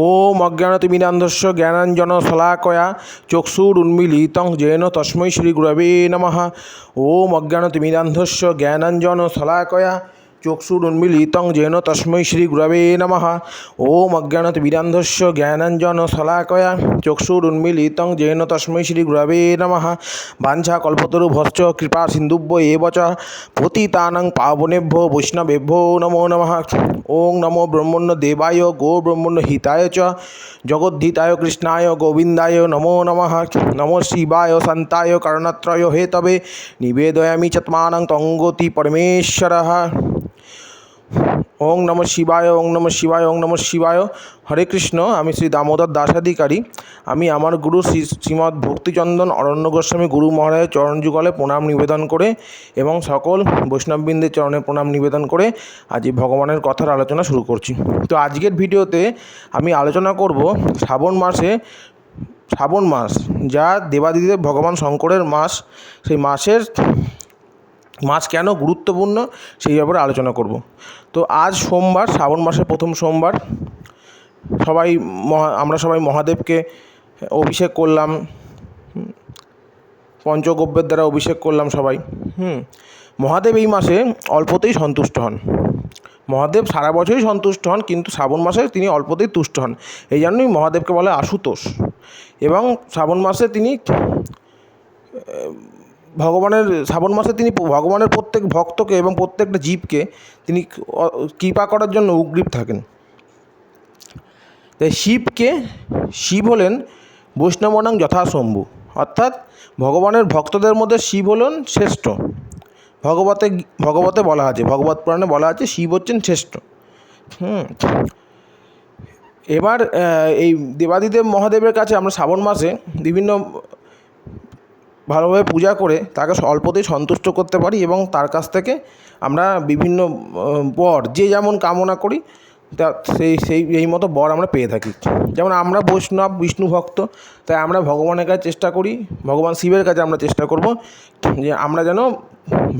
ওম অজ্ঞানতিমিরান্ধস্য জ্ঞানাঞ্জন শলাকয়া চক্ষুরুন্মিলিতং তস্মৈ শ্রী শ্রীগুরবে নমঃ ওম অজ্ঞানতিমিরান্ধস্য জ্ঞানাঞ্জন শলাকয়া চক্ষুরুন্মিলিতং যেন তস্मै শ্রীগুরবে নমঃ ওম অজ্ঞানত অজ্ঞানতিমিরান্ধস্য জ্ঞানাঞ্জন শলাকয়া চক্ষুরুন্মিলিতং যেন তস্मै শ্রীগুরবে নমঃ বাঞ্ছা কল্পতরুভশ্চ কৃপা সিন্ধুভ্য এব চ পতিতানাং পাবনেভ্যো বৈষ্ণবেভ্যো নমো নমঃ ওং নমো ব্রহ্মণ্য দেবায় গো ব্রহ্মণ্য হিতায় চ জগদ্ধিতায় কৃষ্ণায় গোবিন্দায় নমো নমঃ নমো শিবায় শান্তায় করণত্রয় হে তবে নিবেদয়ামি চত্মানং তঙ্গতি পরমেশ্বরः ওং নম শিবায়, ওং নম শিবায়, ওং নম শিবায়। হরে কৃষ্ণ, আমি শ্রী দামোদর দাসাধিকারী। আমি আমার গুরু শ্রী শ্রীমৎ ভক্তিচন্দন অরণ্য গোস্বামী গুরু মহারাজের চরণ যুগলে প্রণাম নিবেদন করে এবং সকল বৈষ্ণববৃন্দের চরণে প্রণাম নিবেদন করে আজ ভগবানের কথার আলোচনা শুরু করছি। তো আজকের ভিডিওতে আমি আলোচনা করব শ্রাবণ মাসে, শ্রাবণ মাস, যা দেবাদিদেব ভগবান শঙ্করের মাস, সেই মাসের মাছ কেন গুরুত্বপূর্ণ সেই ব্যাপারে আলোচনা করব। তো আজ সোমবার, শ্রাবণ মাসের প্রথম সোমবার, সবাই মহা, আমরা সবাই মহাদেবকে অভিষেক করলাম। পঞ্চগব্যের দ্বারা অভিষেক করলাম সবাই, হুম, মহাদেব এই মাসে অল্পতেই সন্তুষ্ট হন। মহাদেব সারা বছরই সন্তুষ্ট হন, কিন্তু শ্রাবণ মাসে তিনি অল্পতেই তুষ্ট হন। এই জন্যই মহাদেবকে বলে আশুতোষ। এবং শ্রাবণ মাসে তিনি ভগবানের, শ্রাবণ মাসে তিনি ভগবানের প্রত্যেক ভক্তকে এবং প্রত্যেকটা জীবকে তিনি কৃপা করার জন্য উগ্রীব থাকেন। তাই শিবকে, শিব হলেন বৈষ্ণবনাং যথাশম্ভু অর্থাৎ ভগবানের ভক্তদের মধ্যে শিব হলেন শ্রেষ্ঠ। ভগবতে ভগবতে বলা আছে, ভগবত পুরাণে বলা আছে শিব হচ্ছেন শ্রেষ্ঠ। হুম। এবার এই দেবাদিদেব মহাদেবের কাছে আমরা শ্রাবণ মাসে বিভিন্ন ভালোভাবে পূজা করে তাকে অল্পতেই সন্তুষ্ট করতে পারি এবং তার কাছ থেকে আমরা বিভিন্ন বর, যে যেমন কামনা করি, তা সেই সেই, এই মতো বর আমরা পেয়ে থাকি। যেমন আমরা বৈষ্ণব, বিষ্ণু ভক্ত, তাই আমরা ভগবানের কাছে চেষ্টা করি, ভগবান শিবের কাছে আমরা চেষ্টা করব যে আমরা যেন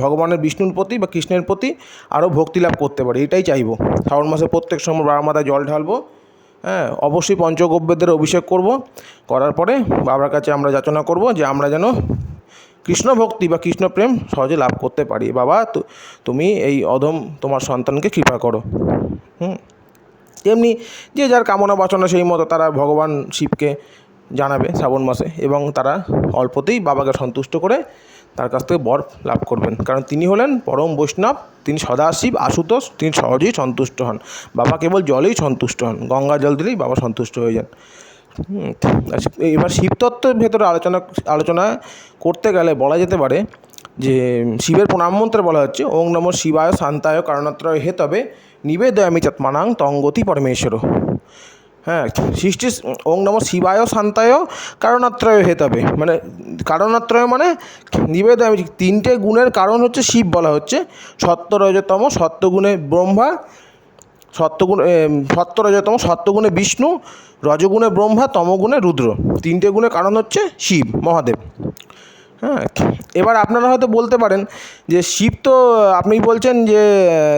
ভগবানের, বিষ্ণুর প্রতি বা কৃষ্ণের প্রতি আরও ভক্তি লাভ করতে পারি, এটাই চাইব। শ্রাবণ মাসে প্রত্যেক সময় বাবা মাথায় জল ঢালবো। হ্যাঁ অবশ্যই পঞ্চগব্যদের অভিষেক করব। করার পরে বাবার কাছে আমরা যাচনা করব যে আমরা যেন কৃষ্ণ ভক্তি বা কৃষ্ণ প্রেম সহজে লাভ করতে পারি। বাবা তুমি এই অধম তোমার সন্তানকে কৃপা করো। হুম? তেমনি যে যার কামনা বাসনা সেই মতো তারা ভগবান শিবকে জানাবে শ্রাবণ মাসে এবং তারা অল্পতেই বাবাকে সন্তুষ্ট করে তার কাছ থেকে বর লাভ করবেন। কারণ তিনি হলেন পরম বৈষ্ণব তিনি সদাশিব আশুতোষ তিনি সহজেই সন্তুষ্ট হন। বাবা কেবল জলেই সন্তুষ্ট হন গঙ্গা জল দিলেই বাবা সন্তুষ্ট হয়ে যান। আচ্ছা, এবার শিবতত্ত্বের ভেতরে আলোচনা আলোচনা করতে গেলে বলা যেতে পারে যে শিবের প্রণাম মন্ত্রে বলা হচ্ছে ওং নম শিবায় শান্তায় কারণত্রয় হে তবে নিবেদয়ামি চাত্মানাং তঙ্গতি পরমেশ্বর। হ্যাঁ সৃষ্টি ওং নম শিবায় শান্তায় কারণাত্রয় হে তবে মানে কারণাত্রয় মানে নিবেদয়ামি তিনটে গুণের কারণ হচ্ছে শিব বলা হচ্ছে। সত্য রজতম সত্যগুণে ব্রহ্মা, সত্যগুণ সত্য রজতম সত্যগুণে বিষ্ণু, রজগুণে ব্রহ্মা, তমগুণে রুদ্র। তিনটে গুণের কারণ হচ্ছে শিব, মহাদেব। হ্যাঁ এবার আপনারা হয়তো বলতে পারেন যে শিব তো, আপনি বলছেন যে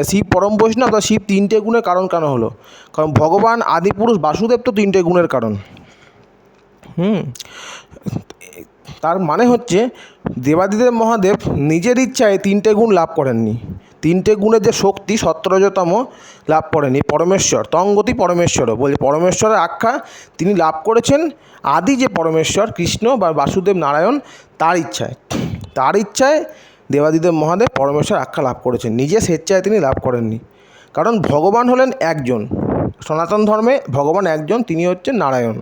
শিব পরম বৈষ্ণব, তা শিব তিনটে গুণের কারণ কেন হলো? কারণ ভগবান আদিপুরুষ বাসুদেব তো তিনটে গুণের কারণ। হুম, তার মানে হচ্ছে দেবাদিদেব মহাদেব নিজের ইচ্ছায় তিনটে গুণ লাভ করেননি। তিনটে গুণের যে শক্তি সত্তরজতম লাভ করেনি পরমেশ্বর, তঙ্গতি পরমেশ্বর বলে পরমেশ্বরের আখ্যা তিনি লাভ করেছেন আদি যে পরমেশ্বর, কৃষ্ণ বা বাসুদেব নারায়ণ, তার ইচ্ছায়। তার ইচ্ছায় দেবাদিদেব মহাদেব পরমেশ্বর আখ্যা লাভ করেছেন। নিজে স্বেচ্ছায় তিনি লাভ করেননি। কারণ ভগবান হলেন একজন। সনাতন ধর্মে ভগবান একজন, তিনি হচ্ছেন নারায়ণ।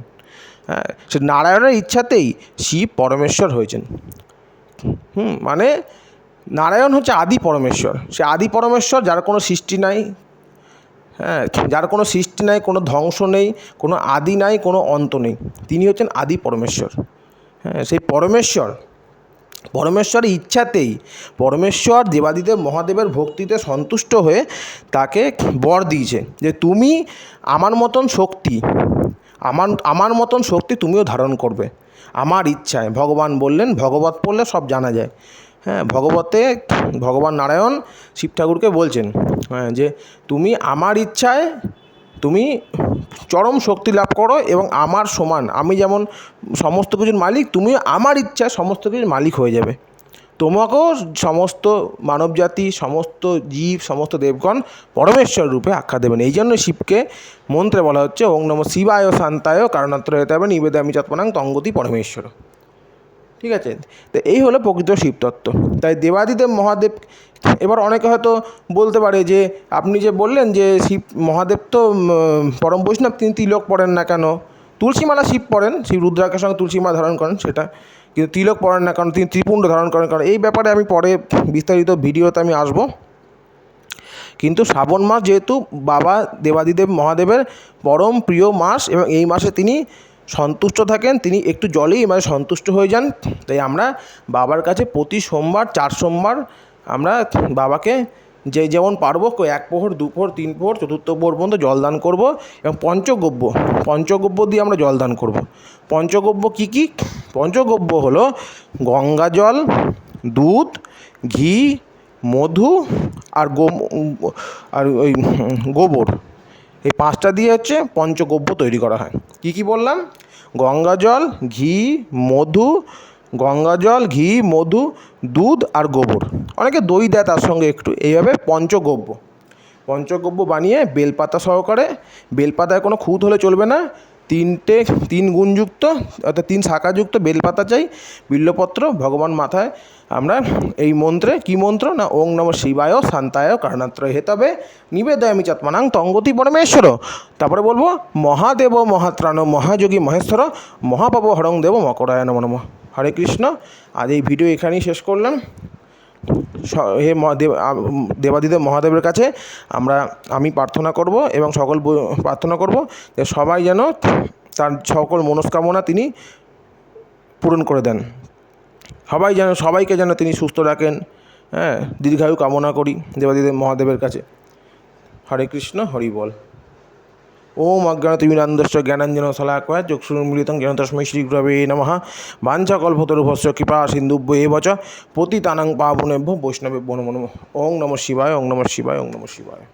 হ্যাঁ সে নারায়ণের ইচ্ছাতেই শিব পরমেশ্বর হয়েছেন। হুম মানে নারায়ণ হচ্ছে আদি পরমেশ্বর। সে আদি পরমেশ্বর, যার কোনো সৃষ্টি নাই। হ্যাঁ যার কোনো সৃষ্টি নাই, কোনো ধ্বংস নেই, কোনো আদি নাই, কোনো অন্ত নেই। তিনি হচ্ছেন আদি পরমেশ্বর। হ্যাঁ সেই পরমেশ্বর, পরমেশ্বরের ইচ্ছাতেই পরমেশ্বর দেবাদিদেব মহাদেবের ভক্তিতে সন্তুষ্ট হয়ে তাকে বর দিয়েছে যে, তুমি আমার মতন শক্তি, আমার আমার মতন শক্তি তুমিও ধারণ করবে। আমার ইচ্ছায় ভগবান বললেন, ভগবত পড়লে সব জানা যায়। হ্যাঁ ভগবতে ভগবান নারায়ণ শিব ঠাকুরকে বলছেন হ্যাঁ যে তুমি আমার ইচ্ছায় তুমি চরম শক্তি লাভ করো এবং আমার সমান। আমি যেমন সমস্ত কিছুর মালিক, তুমি আমার ইচ্ছায় সমস্ত কিছুর মালিক হয়ে যাবে। তোমাকেও সমস্ত মানবজাতি, সমস্ত জীব, সমস্ত দেবগণ পরমেশ্বর রূপে আখ্যা দেবেন। এই জন্য শিবকে মন্ত্রে বলা হচ্ছে, ওং নম শিবায় শান্তায় কারণাত্র হতে হবে নিবেদামি চৎপনাং তঙ্গতি পরমেশ্বর। ঠিক আছে? তো এই হলো প্রকৃত শিবতত্ত্ব। তাই দেবাদিদেব মহাদেব, এবার অনেকে হয়তো বলতে পারে যে, আপনি যে বললেন যে শিব, মহাদেব তো পরম বৈষ্ণব, তিনি তিলক পড়েন না কেন? তুলসীমালা শিব পড়েন, শিব রুদ্রাকের সঙ্গে তুলসীমালা ধারণ করেন সেটা। কিন্তু তিলক পড়েন না কারণ তিনি ত্রিপুণ্ড ধারণ করেন কারণ এই ব্যাপারে আমি পরে বিস্তারিত ভিডিওতে আমি আসব। কিন্তু শ্রাবণ মাস যেহেতু বাবা দেবাদিদেব মহাদেবের পরম প্রিয় মাস এবং এই মাসে তিনি সন্তুষ্ট থাকেন, তিনি একটু জলেই মানে সন্তুষ্ট হয়ে যান। তাই আমরা বাবার কাছে প্রতি সোমবার, চার সোমবার আমরা বাবাকে যে যেমন পারব এক প্রহর দু প্রহর তিন প্রহর চতুর্থ প্রহর পর্যন্ত জলদান করব এবং পঞ্চগব্য পঞ্চগব্য দিয়ে আমরা জলদান করব। পঞ্চগব্য কী কী? পঞ্চগব্য হলো গঙ্গা জল, দুধ, ঘি, মধু আর গো আর ওই গোবর। এই পাঁচটা দিয়ে হচ্ছে পঞ্চগব্য তৈরি করা হয়। কি কি বললাম? গঙ্গা জল, ঘি, মধু, গঙ্গা জল, ঘি, মধু, দুধ আর গোবর। অনেকে দই দেয় তার সঙ্গে একটু। এইভাবে পঞ্চগব্য। পঞ্চগব্য বানিয়ে বেলপাতা সহকারে। বেলপাতায় কোনো খুঁত হলে চলবে না। তিনটে, তিন গুণযুক্ত, অর্থাৎ তিন শাখাযুক্ত বেলপাতা চাই, বিল্লপত্র, ভগবান মাথায়। আমরা এই মন্ত্রে কি মন্ত্র? না, ওং নম শিবায় শান্তায় কারণাত্রয় হেতবে নিবেদয়ামি চাত্মানাং তঙ্গতি পরমেশ্বর। তারপরে বলব, মহাদেব মহাত্রাণ, মহাযোগী মহেশ্বর মহাপাব হরং দেব মকরায় নম নম। হরে কৃষ্ণ। আজ এই ভিডিও এখানেই শেষ করলাম। হে মহাদেব দেবাদিদেব মহাদেবের কাছে আমরা, আমি প্রার্থনা করব এবং সকল প্রার্থনা করব যে সবাই যেন তার সকল মনস্কামনা তিনি পূরণ করে দেন। সবাই যেন, সবাইকে যেন তিনি সুস্থ রাখেন। হ্যাঁ দীর্ঘায়ু কামনা করি দেবাদিদেব মহাদেবের কাছে। হরে কৃষ্ণ, হরি বল। ওম অজ্ঞানতিমিরান্দস্য জ্ঞানাঞ্জন শলাকয়া চক্ষুর্মিলিতং জ্ঞান তস্मै শ্রীগুরবে নমঃ। বাঞ্ছাকল্পতরুভস্য কৃপা সিন্ধুভ্য এব চ পতিতানাং পাবনেভ্য বৈষ্ণবেভ্য নমো নমঃ। ওং নমঃ শিবায়, ওং নমঃ শিবায়, ওং নমঃ শিবায়।